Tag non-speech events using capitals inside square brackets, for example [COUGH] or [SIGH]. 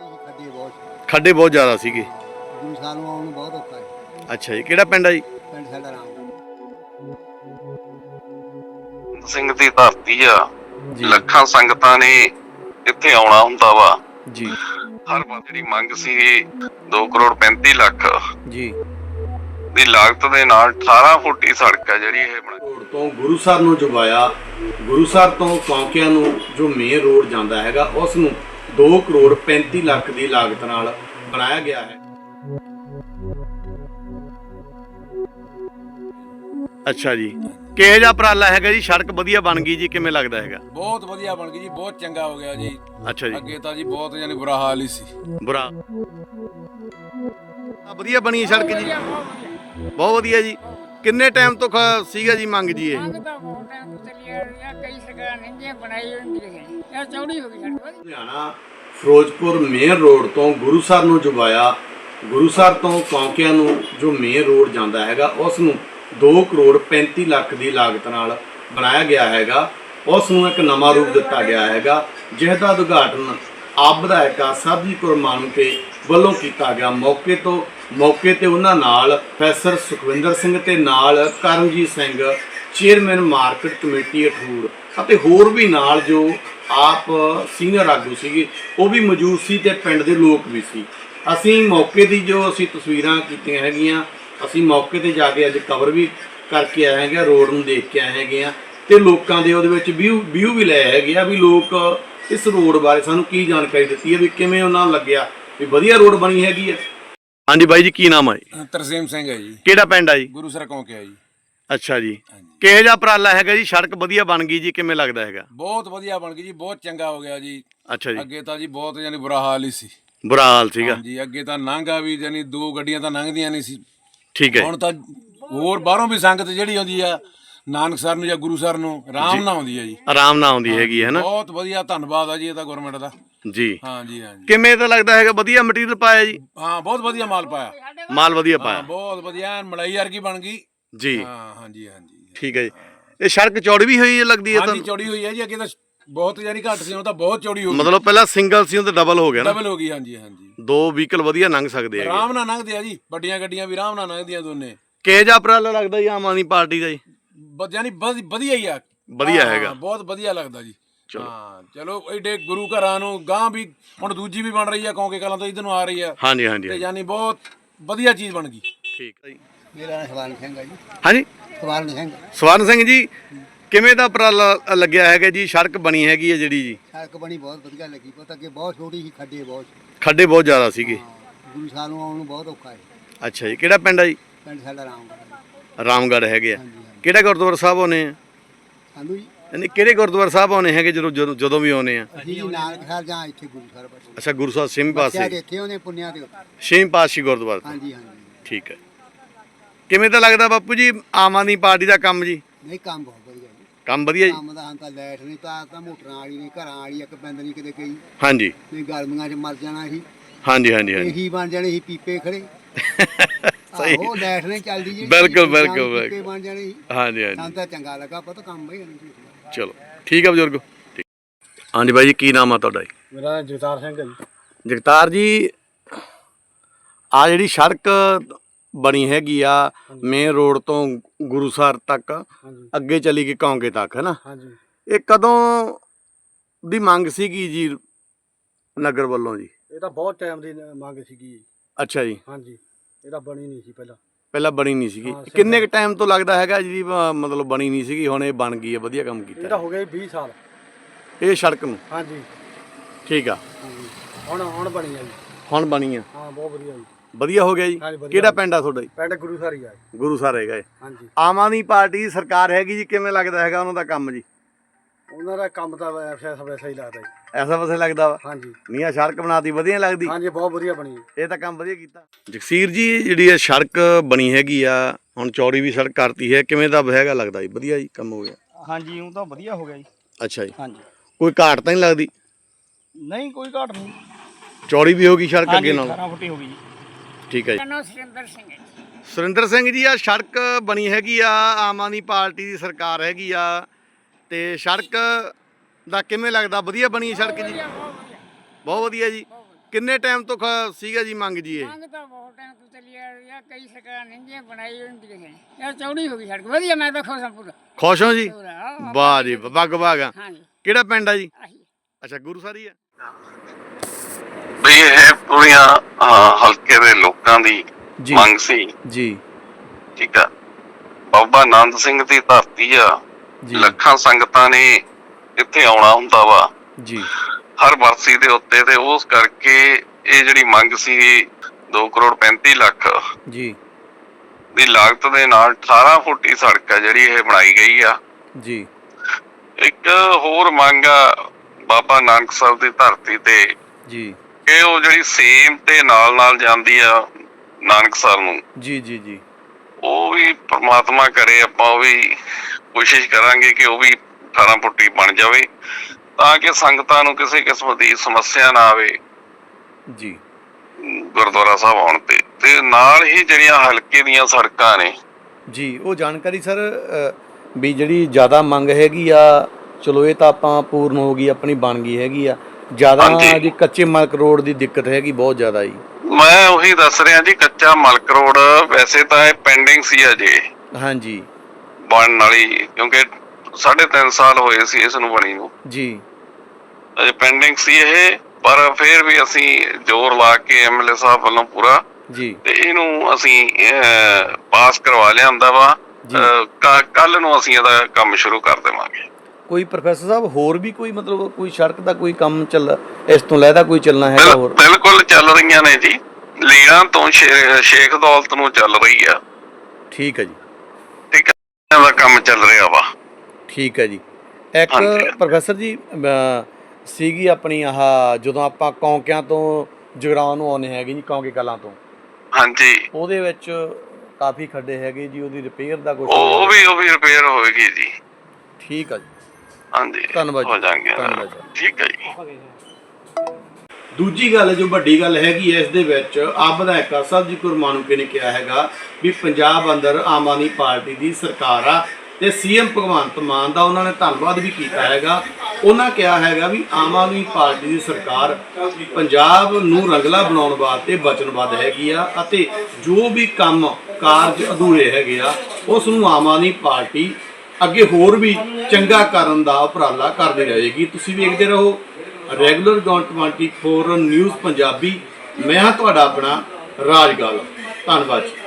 ਖੱਡੇ ਬਹੁਤ ਖੱਡੇ ਬਹੁਤ ਜ਼ਿਆਦਾ ਸੀਗੇ। ਗੁਰੂ ਸਾਹਿਬ ਨੂੰ ਆਉਣ ਨੂੰ ਬਹੁਤ ਔਖਾ ਹੈ। ਅੱਛਾ ਜੀ ਕਿਹੜਾ ਪਿੰਡ ਆ ਜੀ? ਪਿੰਡ ਸਾਡਾ ਰਾਮ ਸਿੰਘ ਦੀ ਧਰਤੀ ਆ। ਜੀ। ਲੱਖਾਂ ਸੰਗਤਾਂ ਨੇ ਇੱਥੇ ਆਉਣਾ ਹੁੰਦਾ ਵਾ। ਜੀ। ਹਰ ਵਾਰ ਜਿਹੜੀ ਮੰਗ ਸੀ 2 ਕਰੋੜ 35 ਲੱਖ। ਜੀ। ਦੀ ਲਾਗਤ ਦੇ ਨਾਲ 18 ਫੁੱਟੀ ਸੜਕ ਆ ਜਿਹੜੀ ਇਹ ਬਣ। ਰੋਡ ਤੋਂ ਗੁਰੂਸਰ ਨੂੰ ਜੁਗਾਇਆ ਗੁਰੂਸਰ ਤੋਂ ਕੌਂਕਿਆਂ ਨੂੰ ਜੋ ਮੇਨ ਰੋਡ ਜਾਂਦਾ ਹੈਗਾ ਉਸ ਨੂੰ 2 ਕਰੋੜ 35 ਲੱਖ ਦੀ ਲਾਗਤ ਨਾਲ ਬਣਾਇਆ ਗਿਆ ਹੈ। ਅੱਛਾ ਜੀ। ਕਿਹੋ ਜਿਹਾ ਉਪਰਾਲਾ ਹੈਗਾ ਜੀ? ਸੜਕ ਵਧੀਆ ਬਣ ਗਈ ਜੀ ਕਿਵੇਂ ਲੱਗਦਾ ਹੈਗਾ? ਬਹੁਤ ਵਧੀਆ ਬਣ ਗਈ ਜੀ ਬਹੁਤ ਚੰਗਾ ਹੋ ਗਿਆ ਜੀ। ਅੱਛਾ ਜੀ। ਅੱਗੇ ਤਾਂ ਜੀ ਬਹੁਤ ਯਾਨੀ ਬੁਰਾ ਹਾਲ ਹੀ ਸੀ। ਬੁਰਾ। ਆ ਵਧੀਆ ਬਣੀ ਹੈ ਸੜਕ ਜੀ। ਬਹੁਤ ਵਧੀਆ ਜੀ। ਕਿੰਨੇ ਟਾਈਮ ਤੋਂ ਖ- ਸੀਗਾ ਜੀ ਮੰਗ ਜੀ ਇਹ? ਮੰਗ ਤਾਂ ਬਹੁਤ ਟਾਈਮ ਕਈ ਬਣਾਈ ਹੁੰਦੀ ਹੈ ਇਹ ਚੌੜੀ ਹੋ ਗਈ ਸੜਕ ਲੁਧਿਆਣਾ ਫਿਰੋਜ਼ਪੁਰ ਮੇਨ ਰੋਡ ਤੋਂ ਗੁਰੂਸਰ ਨੂੰ ਜੁਗਾਇਆ ਗੁਰੂਸਰ ਤੋਂ ਕੌਂਕਿਆਂ ਨੂੰ ਜੋ ਮੇਨ ਰੋਡ ਜਾਂਦਾ ਹੈਗਾ ਉਸ ਨੂੰ 2 ਕਰੋੜ 35 ਲੱਖ ਦੀ ਲਾਗਤ ਨਾਲ ਬਣਾਇਆ ਗਿਆ ਹੈਗਾ। ਉਸ ਨੂੰ ਇੱਕ ਨਵਾਂ ਰੂਪ ਦਿੱਤਾ ਗਿਆ ਹੈਗਾ, ਜਿਸ ਦਾ ਉਦਘਾਟਨ ਆਪ ਵਿਧਾਇਕਾ ਸਰਬਜੀਤ ਕੌਰ ਮਾਨਕੇ ਵੱਲੋਂ ਕੀਤਾ ਗਿਆ। ਮੌਕੇ ਤੋਂ, ਮੌਕੇ ਤੇ ਉਹਨਾਂ ਨਾਲ ਪ੍ਰੋਫੈਸਰ ਸੁਖਵਿੰਦਰ ਸਿੰਘ ਤੇ ਨਾਲ Karamjit Singh, chairman market committee Athoor ਅਤੇ ਹੋਰ ਵੀ ਨਾਲ ਜੋ ਆਪ ਸੀਨੀਅਰ ਆਗੂ ਸੀਗੇ ਉਹ ਵੀ ਮੌਜੂਦ ਸੀ ਤੇ ਪਿੰਡ ਦੇ ਲੋਕ ਵੀ ਸੀ। ਅਸੀਂ ਮੌਕੇ ਦੀ ਜੋ ਅਸੀਂ ਤਸਵੀਰਾਂ ਕੀਤੀਆਂ ਹੈਗੀਆਂ ਅਸੀਂ ਮੌਕੇ ਤੇ ਜਾ ਕੇ ਅੱਜ ਕਵਰ ਵੀ ਕਰਕੇ ਆਏ ਹੈਗੇ ਆ, ਰੋਡ ਨੂੰ ਦੇਖ ਕੇ ਆਏ ਹੈਗੇ ਆ ਤੇ ਲੋਕਾਂ ਦੇ ਉਹਦੇ ਵਿੱਚ ਵਿਊ ਵਿਊ ਵੀ ਲਏ ਹੈਗੇ ਆ ਵੀ ਲੋਕ ਇਸ ਰੋਡ ਬਾਰੇ ਸਾਨੂੰ ਕੀ ਜਾਣਕਾਰੀ ਦਿੱਤੀ ਹੈ ਵੀ ਕਿਵੇਂ ਉਹਨਾਂ ਨੂੰ ਲੱਗਿਆ ਵੀ ਵਧੀਆ ਰੋਡ ਬਣੀ ਹੈਗੀ ਆ ਹਾਂਜੀ ਬਾਈ ਜੀ ਕੀ ਨਾਮ ਹੈ ਤਰਸੇਮ ਸਿੰਘ ਹੈ ਜੀ। ਕਿਹੜਾ ਪਿੰਡ ਆ ਜੀ? ਗੁਰੂ ਸਰ ਕੌਂ ਕਿਹਾ ਜੀ। ਅੱਛਾ ਜੀ। ਹਾਂਜੀ। ਕਿਹੋ ਜਿਹਾ ਉਪਰਾਲਾ ਹੈਗਾ ਜੀ? ਸੜਕ ਵਧੀਆ ਬਣ ਗਈ ਜੀ ਕਿਵੇਂ ਲੱਗਦਾ ਹੈਗਾ? ਬਹੁਤ ਵਧੀਆ ਬਣ ਗਈ ਜੀ ਬਹੁਤ ਚੰਗਾ ਹੋ ਗਿਆ ਜੀ। ਅੱਛਾ ਜੀ। ਅੱਗੇ ਤਾਂ ਜੀ ਬਹੁਤ ਯਾਨੀ ਬੁਰਾ ਹਾਲ ਹੀ ਸੀ। ਬੁਰਾ ਹਾਲ ਸੀਗਾ। ਹਾਂਜੀ ਅੱਗੇ ਤਾਂ ਲੰਘਾ ਵੀ ਯਾਨੀ ਦੋ ਗੱਡੀਆਂ ਤਾਂ ਲੰਘਦੀਆਂ ਨਹੀਂ ਸੀ। ਠੀਕ ਹੈ ਹੁਣ ਤਾਂ ਹੋਰ ਬਾਹਰੋਂ ਵੀ ਸੰਗਤ ਜਿਹੜੀ ਆਉਂਦੀ ਆ ਨਾਨਕ ਸਰ ਨੂੰ ਜਾਂ ਗੁਰੂ ਸਰ ਨੂੰ ਆਰਾਮ ਨਾਲ ਆਉਂਦੀ ਆ ਜੀ। ਆਰਾਮ ਨਾਲ ਆਉਂਦੀ ਹੈਗੀ ਹੈ ਨਾ ਬਹੁਤ ਵਧੀਆ ਧੰਨਵਾਦ ਆ ਜੀ ਇਹਦਾ ਗਵਰਨਮੈਂਟ ਦਾ। ਜੀ। ਹਾਂਜੀ ਹਾਂਜੀ। ਕਿਵੇਂ ਤਾਂ ਲੱਗਦਾ ਹੈਗਾ ਵਧੀਆ ਮਟੀਰੀਅਲ ਪਾਇਆ ਜੀ? ਹਾਂ ਬਹੁਤ ਵਧੀਆ ਮਾਲ ਪਾਇਆ। ਮਾਲ ਵਧੀਆ ਪਾਇਆ। ਬਹੁਤ ਵਧੀਆ ਮਲਾਈ ਵਰਗੀ ਬਣ ਗਈ। ਜੀ। ਹਾਂ ਹਾਂਜੀ ਹਾਂਜੀ। ਠੀਕ ਹੈ ਜੀ। ਇਹ ਸੜਕ ਚੌੜੀ ਵੀ ਹੋਈ ਹੈ ਲੱਗਦੀ ਹੈ ਹਾਂਜੀ ਤੁਹਾਨੂੰ? ਚੌੜੀ ਹੋਈ ਹੈ ਜੀ ਅੱਗੇ ਤਾਂ ਬਹੁਤ ਯਾਨੀ ਘੱਟ ਸੀ ਹੁਣ ਤਾਂ ਬਹੁਤ ਚੌੜੀ ਹੋ ਗਈ। ਮਤਲਬ ਪਹਿਲਾਂ ਸਿੰਗਲ ਸੀ ਉਹ ਤੇ ਡਬਲ ਹੋ ਗਿਆ ਨਾ? ਡਬਲ ਹੋ ਗਈ ਹਾਂਜੀ ਹਾਂਜੀ। ਦੋ ਵਹੀਕਲ ਵਧੀਆ ਲੰਘ ਸਕਦੇ ਹੈਗੇ। ਆਰਾਮ ਨਾਲ ਲੰਘਦੇ ਆ ਜੀ ਵੱਡੀਆਂ ਗੱਡੀਆਂ ਵੀ ਆਰਾਮ ਨਾਲ ਲੰਘਦੀਆਂ ਦੋਨੇ। ਕਿਹੋ ਜਿਹਾ ਉਪਰਾਲਾ ਲੱਗਦਾ ਜੀ ਆਮ ਆਦਮੀ ਪਾਰਟੀ ਦਾ ਜੀ? ਬ- ਯਾਨੀ ਵਧ- ਵਧੀਆ ਹੀ ਆ। ਵਧੀਆ ਹਾਂ, ਹੈਗਾ। ਬਹੁਤ ਵਧੀਆ ਲੱਗਦਾ ਜੀ। ਚਲੋ। ਹਾਂ ਚਲੋ ਐਡੇ ਗੁਰੂ ਘਰਾਂ ਨੂੰ ਗਾਂ ਵੀ ਹੁਣ ਦੂਜੀ ਵੀ ਬਣ ਰਹੀ ਆ ਕੌਂਕੇ ਕਲਾਂ ਤੋਂ ਇਧਰ ਨੂੰ ਆ ਰਹੀ ਆ। ਹਾਂਜੀ ਹਾਂਜੀ ਤੇ ਹਾਂਜੀ। ਯਾਨੀ ਬਹੁਤ ਵਧੀਆ ਚੀਜ਼ ਬਣ ਗਈ। ਠੀਕ ਹੈ ਜੀ। ਮੇਰਾ ਨਾਮ ਸਵਾਰਨ ਸਿੰਘ ਹੈ ਜੀ। ਹਾਂਜੀ। ਸਵਾਰਨ ਸਿੰਘ। ਸਵਰਨ ਸਿੰਘ ਜੀ ਕਿਵੇਂ ਦਾ ਉਪਰਾਲਾ ਲੱਗਿਆ ਹੈਗਾ ਜੀ? ਸੜਕ ਬਣੀ ਹੈਗੀ ਹੈ ਜਿਹੜੀ ਜੀ। ਸੜਕ ਬਣੀ ਬਹੁਤ ਵਧੀਆ ਲੱਗੀ। ਪਤਾ ਅੱਗੇ ਬਹੁਤ ਛੋਟੀ ਸੀ ਖੱਡੇ ਬਹੁਤ ਸੀ। ਖੱਡੇ ਬਹੁਤ ਜ਼ਿਆਦਾ ਸੀਗੇ। ਹਾਂ, ਗੁਰੂ ਸਾਹਿਬ ਨੂੰ ਆਉਣ ਨੂੰ ਬਹੁਤ ਔਖਾ ਹੈ ਅੱਛਾ ਜੀ ਕਿਹੜਾ ਪਿੰਡ ਆ ਜੀ? ਪਿੰਡ ਸਾਡਾ ਰਾਮ ਰਾਮਗੜ੍ਹ ਹੈਗੇ ਆ। ਹਾਂਜੀ ਹਾਂਜੀ। ਕਿਹੜਾ ਗੁਰਦੁਆਰਾ ਸਾਹਿਬ ਆਉਨੇ ਆ? ਸਾਨੂੰ ਜੀ? ਯਾਨੀ ਕਿਹੜੇ ਗੁਰਦੁਆਰਾ ਸਾਹਿਬ ਆਉਨੇ ਹੈਗੇ ਜਦੋਂ ਜਦੋਂ ਜਦੋਂ ਵੀ ਆਉਨੇ ਆ? ਅਸੀਂ ਜੀ ਨਾਨਕ ਸਾਹਿਬ ਜਾਂ ਇੱਥੇ ਗੁਰੂ ਸਾਹਿਬ ਅੱਛਾ ਗੁਰੂ ਸਾਹਿਬ ਸਿੰਘ ਪਾਸੇ। ਇੱਥੇ ਉਹਨੇ ਪੁੰਨਿਆ ਦੇ ਉੱਤੇ। ਛੇਵੀਂ ਪਾਤਸ਼ਾਹੀ ਗੁਰਦੁਆਰਾ। ਹਾਂਜੀ ਹਾਂਜੀ। ਠੀਕ ਹੈ। ਕਿਵੇਂ ਤਾਂ ਲੱਗਦਾ ਬਾਪੂ ਜੀ ਆਮ ਆਦਮੀ ਪਾਰਟੀ ਦਾ ਕੰਮ ਜੀ? ਨਹੀਂ ਕੰਮ ਬਹੁਤ ਵਧੀਆ ਜੀ। ਕੰਮ ਵਧੀਆ ਜੀ। ਕੰਮ ਦਾ ਹਾਂ ਤਾਂ ਲਾਈਟ ਨਹੀਂ ਤਾਂ ਤਾਂ ਮੋਟਰਾਂ ਵਾਲੀ ਨਹੀਂ ਘਰਾਂ ਵਾਲੀ ਇੱਕ ਬੰਦ ਨਹੀਂ ਕਿਤੇ ਗਈ। ਹਾਂਜੀ। ਨਹੀਂ ਗਰਮੀਆਂ 'ਚ ਮਰ ਜਾਣਾ ਸੀ। ਹਾਂਜੀ ਹਾਂਜੀ ਹਾਂਜੀ। ਇਹੀ ਬਣ ਜਾਣੇ ਸੀ ਪੀਪੇ ਖੜੇ। [LAUGHS] ਸਹੀ। ਆਹੋ ਲਾਈਟ ਨਹੀਂ ਚੱਲਦੀ ਜੀ। ਬਿਲਕੁਲ, ਬਿਲਕੁਲ, ਪੀਪੇ। ਬਣ ਜਾਣੇ ਸੀ। ਹਾਂਜੀ ਹਾਂਜੀ। ਸਾਨੂੰ ਤਾਂ ਚੰਗਾ ਲੱਗਾ ਪਤਾ ਕੰਮ ਬਈ ਨਹੀਂ ਚਲੋ ਠੀਕ ਆ ਬਜ਼ੁਰਗੋ। ਹਾਂਜੀ ਬਾਈ ਜੀ ਕੀ ਨਾਮ ਆ ਤੁਹਾਡਾ ਜੀ? ਮੇਰਾ ਨਾਮ ਜਗਤਾਰ ਸਿੰਘ ਹੈ ਜੀ। ਜਗਤਾਰ ਜੀ ਆ ਜਿਹੜੀ ਸੜਕ ਬਣੀ ਹੈਗੀ ਆ ਮੇਨ ਰੋਡ ਤੋਂ ਗੁਰੂਸਰ ਤੱਕ ਅੱਗੇ ਚਲੀ ਗਈ ਕੌਂਕੇ ਤੱਕ ਹੈ ਨਾ? ਹਾਂਜੀ। ਇਹ ਕਦੋਂ ਦੀ ਮੰਗ ਸੀਗੀ ਜੀ ਨਗਰ ਵੱਲੋਂ ਜੀ? ਇਹ ਤਾਂ ਬਹੁਤ ਟਾਈਮ ਦੀ ਮੰਗ ਸੀਗੀ ਅੱਛਾ ਜੀ। ਹਾਂਜੀ। ਇਹ ਤਾਂ ਬਣੀ ਨਹੀਂ ਸੀ ਪਹਿਲਾਂ। ਪਹਿਲਾਂ ਬਣੀ ਨਹੀਂ ਸੀਗੀ। ਕਿੰਨੇ ਕ ਟਾਈਮ ਤੋਂ ਲੱਗਦਾ ਹੈਗਾ ਜੀ ਮਤਲਬ ਬਣੀ ਨਹੀਂ ਸੀਗੀ ਹੁਣ ਇਹ ਬਣ ਗਈ ਹੈ ਵਧੀਆ ਕੰਮ ਕੀਤਾ। ਹੋ ਗਿਆ 20 ਸਾਲ। ਇਹ ਸੜਕ ਨੂੰ? ਹਾਂਜੀ। ਠੀਕ ਆ। ਹੁਣ ਹੁਣ ਬਣੀ ਆ ਜੀ। ਹੁਣ ਬਣੀ ਆ। ਹਾਂ ਬਹੁਤ ਵਧੀਆ ਜੀ। ਵਧੀਆ ਹੋ ਗਿਆ ਜੀ। ਹਾਂਜੀ, ਵਧੀਆ ਕਿਹੜਾ। ਪਿੰਡ ਆ ਤੁਹਾਡਾ ਜੀ? ਪਿੰਡ ਗੁਰੂ ਸਾਰੀ ਆ ਜੀ। ਗੁਰੂ ਸਰ ਹੈਗਾ ਇਹ ਹਾਂਜੀ। ਆਮ ਆਦਮੀ ਪਾਰਟੀ ਦੀ ਸਰਕਾਰ ਹੈਗੀ ਜੀ ਕਿਵੇਂ ਲੱਗਦਾ ਹੈਗਾ ਉਹਨਾਂ ਦਾ ਕੰਮ ਜੀ? ਉਹਨਾਂ ਦਾ ਕੰਮ ਤਾਂ ਵੈਸਾ ਵੈਸਾ ਹੀ ਲੱਗਦਾ ਜੀ। ਐਸਾ ਵਸੇ ਲੱਗਦਾ ਵਾ? ਹਾਂਜੀ। ਮੀਆਂ ਸੜਕ ਬਣਾਤੀ ਵਧੀਆ ਲੱਗਦੀ? ਹਾਂਜੀ ਬਹੁਤ ਵਧੀਆ ਬਣੀ। ਇਹ ਤਾਂ ਕੰਮ ਵਧੀਆ ਕੀਤਾ। ਜਗਸੀਰ ਜੀ ਜਿਹੜੀ ਇਹ ਸੜਕ ਬਣੀ ਹੈਗੀ ਆ ਹੁਣ ਚੌੜੀ ਵੀ ਸੜਕ ਕਰਤੀ ਹੈ ਕਿਵੇਂ ਦਾ ਹੈਗਾ ਲੱਗਦਾ ਜੀ? ਵਧੀਆ ਜੀ ਕੰਮ ਹੋ ਗਿਆ। ਹਾਂਜੀ ਉਹ ਤਾਂ ਵਧੀਆ ਹੋ ਗਿਆ ਜੀ। ਅੱਛਾ ਜੀ। ਹਾਂਜੀ। ਕੋਈ ਘਾਟ ਤਾਂ ਨਹੀਂ ਲੱਗਦੀ? ਨਹੀਂ ਕੋਈ ਘਾਟ ਨਹੀਂ। ਚੌੜੀ ਵੀ ਹੋ ਗਈ ਸੜਕ ਅੱਗੇ ਨਾਲ। 18 ਫੁੱਟੀ ਹੋ ਗਈ ਜੀ। ਠੀਕ ਹੈ ਜੀ। ਮੇਰਾ ਨਾਮ ਸੁਰਿੰਦਰ ਸਿੰਘ ਹੈ ਜੀ। ਸੁਰਿੰਦਰ ਸਿੰਘ ਜੀ ਆ ਸੜਕ ਬਣੀ ਹੈਗੀ ਆ ਆਮ ਆਦਮੀ ਪਾਰਟੀ ਦੀ ਸਰਕਾਰ ਹੈਗੀ ਆ ਤੇ ਸੜਕ ਦਾ ਕਿਵੇਂ ਲੱਗਦਾ? ਵਧੀਆ ਬਣੀ ਹੈ ਸੜਕ ਜੀ? ਵਧੀਆ, ਬਹੁਤ ਵਧੀਆ। ਬਹੁਤ ਵਧੀਆ ਜੀ। ਕਿੰਨੇ ਟਾਈਮ ਤੋਂ ਖ- ਸੀਗਾ ਜੀ ਮੰਗ ਜੀ ਇਹ? ਮੰਗ ਤਾਂ ਬਹੁਤ ਟਾਈਮ ਤੋਂ ਚੱਲੀ ਆ ਰਹੀ ਆ ਕਈ ਸਰਕਾਰਾਂ ਨਹੀਂ ਬਣਾਈ ਹੁੰਦੀ ਨੇ। ਯਾਰ ਚੌੜੀ ਹੋ ਗਈ ਸੜਕ ਵਧੀਆ ਮੈਂ ਤਾਂ ਖੁਸ਼ ਹਾਂ ਪੂਰਾ। ਖੁਸ਼ ਹੋ ਜੀ? ਪੂਰਾ ਵਾਹ ਜੀ ਬੱਗ ਬਾਗਾ ਹਾਂਜੀ। ਕਿਹੜਾ ਪਿੰਡ ਆ ਜੀ? ਆਹੀ। ਅੱਛਾ ਗੁਰੂਸਰ ਹੀ ਆ? ਵੀ ਇਹ ਪੂਰੀਆਂ ਹਲਕੇ ਦੇ ਲੋਕਾਂ ਦੀ। ਮੰਗ ਸੀ। ਜੀ। ਠੀਕ ਆ। ਬਾਬਾ ਆਨੰਦ ਸਿੰਘ ਦੀ ਧਰਤੀ ਆ। ਲੱਖਾਂ ਸੰਗਤਾਂ ਨੇ ਇੱਥੇ ਆਉਣਾ ਹੁੰਦਾ ਵਾ। ਜੀ। ਹਰ ਵਰਸੀ ਦੇ ਉੱਤੇ ਤੇ ਉਸ ਕਰਕੇ ਇਹ ਜਿਹੜੀ ਮੰਗ ਸੀ 2 ਕਰੋੜ 35 ਲੱਖ ਜੀ। ਦੀ ਲਾਗਤ ਦੇ ਨਾਲ 18 ਫੁੱਟੀ ਸੜਕ ਆ ਜਿਹੜੀ ਇਹ ਬਣਾਈ ਗਈ ਆ। ਜੀ। ਇੱਕ ਹੋਰ ਮੰਗ ਆ ਬਾਬਾ ਨਾਨਕ ਸਾਹਿਬ ਦੀ ਧਰਤੀ ਤੇ। ਜੀ। ਕਿ ਉਹ ਜਿਹੜੀ ਸੇਮ ਤੇ ਨਾਲ ਨਾਲ ਜਾਂਦੀ ਆ ਨਾਨਕਸਰ ਨੂੰ। ਜੀ ਜੀ ਜੀ। ਉਹ ਵੀ ਪ੍ਰਮਾਤਮਾ ਕਰੇ ਆਪਾਂ ਉਹ ਵੀ ਕੋਸ਼ਿਸ਼ ਕਰਾਂਗੇ ਕਿ ਉਹ ਵੀ 18 ਫੁੱਟੀ ਬਣ ਜਾਵੇ ਤਾਂ ਕਿ ਸੰਗਤਾਂ ਨੂੰ ਕਿਸੇ ਕਿਸਮ ਦੀ ਸਮੱਸਿਆ ਨਾ ਆਵੇ। ਜੀ। ਗੁਰਦੁਆਰਾ ਸਾਹਿਬ ਆਉਣ ਤੇ। ਤੇ ਨਾਲ ਹੀ ਜਿਹੜੀਆਂ ਹਲਕੇ ਦੀਆਂ ਸੜਕਾਂ ਨੇ। ਜੀ ਉਹ ਜਾਣਕਾਰੀ ਸਰ ਵੀ ਜਿਹੜੀ ਜ਼ਿਆਦਾ ਮੰਗ ਹੈਗੀ ਆ ਚਲੋ ਇਹ ਤਾਂ ਆਪਾਂ ਪੂਰਨ ਹੋ ਗਈ ਆਪਣੀ ਬਣ ਗਈ ਹੈਗੀ ਆ। ਜ਼ਿਆਦਾ ਹਾਂਜੀ। ਜੀ ਕੱਚੇ ਮਲਕ ਰੋਡ ਦੀ ਦਿੱਕਤ ਹੈਗੀ ਬਹੁਤ ਜ਼ਿਆਦਾ ਜੀ। ਮੈਂ ਉਹੀ ਦੱਸ ਰਿਹਾ ਜੀ ਕੱਚਾ ਮਲਕ ਰੋਡ ਵੈਸੇ ਤਾਂ ਇਹ ਪੈਂਡਿੰਗ ਸੀ ਅਜੇ। ਹਾਂਜੀ। ਬਣਨ ਵਾਲੀ ਕਿਉਂਕਿ 3.5 ਸਾਲ ਹੋਏ ਸੀ ਇਸ ਨੂੰ ਬਣੀ ਨੂੰ। ਜੀ। ਅਜੇ ਪੈਂਡਿੰਗ ਸੀ ਇਹ ਪਰ ਫਿਰ ਵੀ ਅਸੀਂ ਜ਼ੋਰ ਲਾ ਕੇ ਐਮਐਲਏ ਸਾਹਿਬ ਵੱਲੋਂ ਪੂਰਾ ਜੀ। ਤੇ ਇਹਨੂੰ ਅਸੀਂ ਅਹ, ਪਾਸ ਕਰਵਾ ਲਿਆਂਦਾ ਵਾ। ਜੀ। ਕੱਲ ਨੂੰ ਅਸੀਂ ਇਹਦਾ ਕੰਮ ਸ਼ੁਰੂ ਕਰ ਦੇਵਾਂਗੇ। ਕੋਈ ਪ੍ਰੋਫੈਸਰ ਸਾਹਿਬ ਹੋਰ ਵੀ ਕੋਈ ਮਤਲਬ ਕੋਈ ਸੜਕ ਦਾ ਕੋਈ ਕੰਮ ਚੱਲ ਇਸ ਤੋਂ ਲੈਦਾ ਕੋਈ ਚੱਲਣਾ ਹੈਗਾ ਹੋਰ? ਬਿਲਕੁਲ ਚੱਲ ਰਹੀਆਂ ਨੇ ਜੀ। ਲੀੜਾਂ ਤੋਂ ਸ਼ੇਖ ਦੌਲਤ ਨੂੰ ਚੱਲ ਰਹੀ ਆ। ਠੀਕ ਹੈ ਜੀ। ਠੀਕ ਹੈ ਇਹਦਾ ਕੰਮ ਚੱਲ ਰਿਹਾ ਵਾ। ਠੀਕ ਹੈ ਜੀ। ਇੱਕ। ਪ੍ਰੋਫੈਸਰ ਜੀ ਸੀਗੀ ਆਪਣੀ ਆਹ ਜਦੋਂ ਆਪਾਂ ਕੌਂਕਿਆਂ ਤੋਂ ਜਗਰਾਉਂ ਨੂੰ ਆਉਨੇ ਹੈਗੇ ਜੀ ਕੌਂਕੇ ਕਲਾਂ ਤੋਂ। ਹਾਂਜੀ। ਉਹਦੇ ਵਿੱਚ ਕਾਫੀ ਖੱਡੇ ਹੈਗੇ ਜੀ ਉਹਦੀ ਰਿਪੇਅਰ ਦਾ ਕੁਝ ਉਹ ਵੀ ਉਹ ਵੀ ਰਿਪੇਅਰ ਹੋਏਗੀ ਜੀ। ਠੀਕ ਹੈ ਜੀ। ਹਾਂਜੀ ਧੰਨਵਾਦ ਜੀ। ਹੋ ਜਾਣਗੇ ਧੰਨਵਾਦ। ਠੀਕ ਹੈ ਜੀ ਦੂਜੀ ਗੱਲ ਜੋ ਵੱਡੀ ਗੱਲ ਹੈਗੀ ਹੈ ਇਸ ਦੇ ਵਿੱਚ ਆਪ ਵਿਧਾਇਕ ਸਾਹਿਬ ਜੀ ਗੁਰਮਾਨੁਕੇ ਨੇ ਕਿਹਾ ਹੈਗਾ ਵੀ ਪੰਜਾਬ ਅੰਦਰ ਆਮ ਆਦਮੀ ਪਾਰਟੀ ਦੀ ਸਰਕਾਰ ਆ ਤੇ ਸੀਐਮ ਭਗਵੰਤ ਮਾਨ ਦਾ ਉਹਨਾਂ ਨੇ ਧੰਨਵਾਦ ਵੀ ਕੀਤਾ ਹੈਗਾ ਉਹਨਾਂ ਕਿਹਾ ਹੈਗਾ ਵੀ ਆਮ ਆਦਮੀ ਪਾਰਟੀ ਦੀ ਸਰਕਾਰ ਪੰਜਾਬ ਨੂੰ ਰੰਗਲਾ ਬਣਾਉਣ ਵਾਸਤੇ ਵਚਨਬੱਧ ਹੈਗੀ ਆ ਅਤੇ ਜੋ ਵੀ ਕੰਮ ਕਾਰਜ ਅਧੂਰੇ ਹੈਗੇ ਆ ਉਸ ਨੂੰ ਆਮ ਆਦਮੀ ਪਾਰਟੀ ਅੱਗੇ ਹੋਰ ਵੀ ਚੰਗਾ ਕਰਨ ਦਾ ਉਪਰਾਲਾ ਕਰਦੀ ਰਹੇਗੀ। ਤੁਸੀਂ ਵੇਖਦੇ ਰਹੋ, ਰੈਗੂਲਰ ਗੌਨ 24 ਨਿਊਜ਼ ਪੰਜਾਬੀ। ਮੈਂ ਹਾਂ ਤੁਹਾਡਾ ਆਪਣਾ ਰਾਜਗਾਲ ਧੰਨਵਾਦ ਜੀ।